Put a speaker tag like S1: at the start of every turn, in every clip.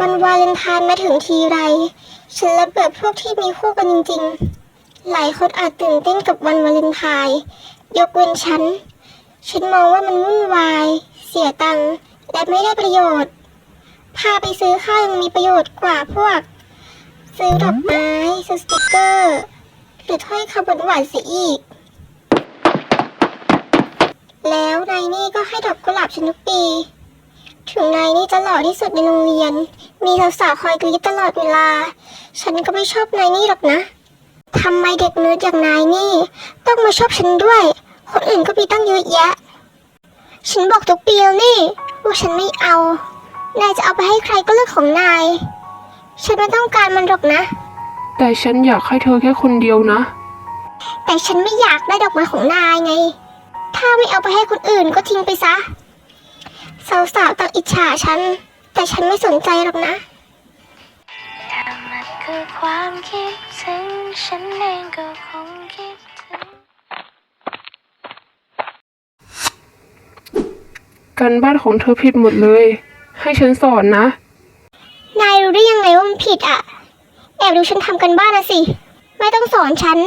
S1: วันวาเลนไทน์มาถึงทีไร ฉันละเบื่อพวกที่มีคู่กันจริงๆ หลายคนอาจตื่นเต้นกับวันวาเลนไทน์ยกเว้นฉัน ฉันมองว่ามันวุ่นวาย เสียตังค์และไม่ได้ประโยชน์ พาไปซื้อข้าวยังมีประโยชน์กว่าพวก ซื้อดอกไม้ซื้อสติกเกอร์ หรือถ้อยคำหวานๆเสียอีก แล้วนายนี่ก็ บฉันทุกปี ถึงนายนี่จะหล่อที่สุดในโรงเรียน มีสาวๆคอยกรี๊ดตลอดเวลา ฉันก็ไม่ชอบนายนี่หรอกนะทำไมเด็กเนิร์ดอย่างนายนี่ ต้องมาชอบฉันด้วย คนอื่นก็มีตั้งเยอะแยะ ฉันบอกทุกปีแล้วนี่ ว่าฉันไม่เอา นายจะเอาไปให้ใครก็เรื่องของนาย ฉันไม่ต้องการมันหรอกนะ
S2: แต่ฉันอยากให้เธอแค่คนเดียวนะ
S1: แต่ฉันไม่อยากได้ดอกไม้ของนายไง ถ้าไม่เอาไปให้คนอื่นก็ทิ้งไปซะ สาวๆต่างอิจฉาฉัน แต่ฉันไม่สนใจหรอกนะ
S3: ถ้ามันคือความคิดถึงฉันเองก็คงคิดถึง
S2: การบ้านของเธอผิดหมดเลย ให้ฉันสอนนะ
S1: นายรู้ได้ยังไงว่ามันผิดอะ แอบดูฉันทำกันบ้านนะสิ ไม่ต้องสอนฉัน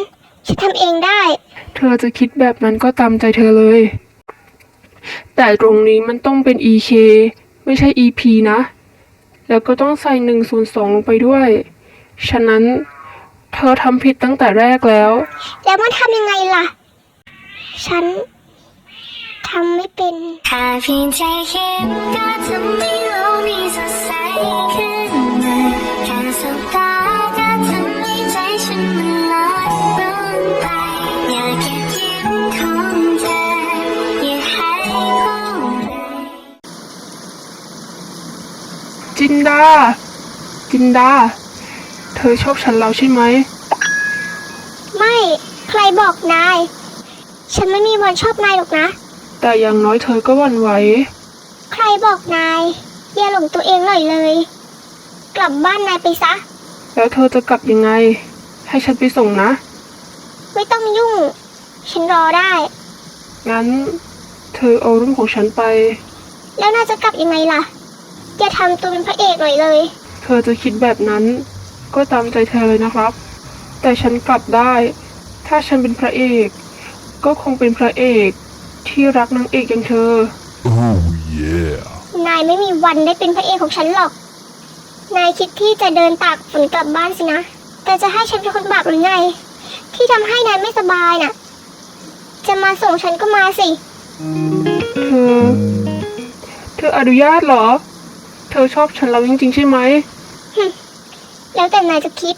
S1: ฉันทำเองได้
S2: เธอจะคิดแบบนั้นก็ตามใจเธอเลย แต่ตรงนี้มันต้องเป็น EK ไม่ใช่ EP นะ แล้วก็ต้องใส่ 102 ลงไปด้วย ฉะนั้นเธอทำผิดตั้งแต่แรกแล้ว
S1: แล้วมันทำยังไงล่ะ ฉันทำไม่เป็น
S3: ถ้าเพียงใจเห็นก็ทำให้โจิ
S2: นดา จินดา เธอชอบฉันแล้วใช่ไหม
S1: ไม่ใครบอกนาย ฉันไม่มีวันชอบนายหรอกนะ
S2: แต่อย่างน้อยเธอก็หวั่นไหว
S1: ใครบอกนาย อย่าหลงตัวเองหน่อยเลย กลับบ้านนายไปซะ
S2: แล้วเธอจะกลับยังไง ให้ฉันไปส่งนะ
S1: ไม่ต้องยุ่ง ฉันรอได้
S2: งั้น เธอเอารูปของฉันไป
S1: แล้วนายจะกลับยังไงล่ะ อย่าทำตัวเป็นพระเอกหน่อยเลย
S2: เธอจะคิดแบบนั้น ก็ตามใจเธอเลยนะครับ แต่ฉันกลับได้ ถ้าฉันเป็นพระเอก ก็คงเป็นพระเอกที่รักนางเอกอย่างเธอ
S4: Oh yeah.
S1: นายไม่มีวันได้เป็นพระเอกของฉันหรอก นายคิดที่จะเดินตากฝนกลับบ้านสินะ แต่จะให้ฉันเป็นคนบาปหรือไง ที่ทำให้นายไม่สบายน่ะ จะมาส่งฉันก็มาสิ
S2: เธอ เธออนุญาตเหรอ เธอชอบฉันแล้วจริงๆใช่ไหม
S1: แล้วแต่นายจะคิด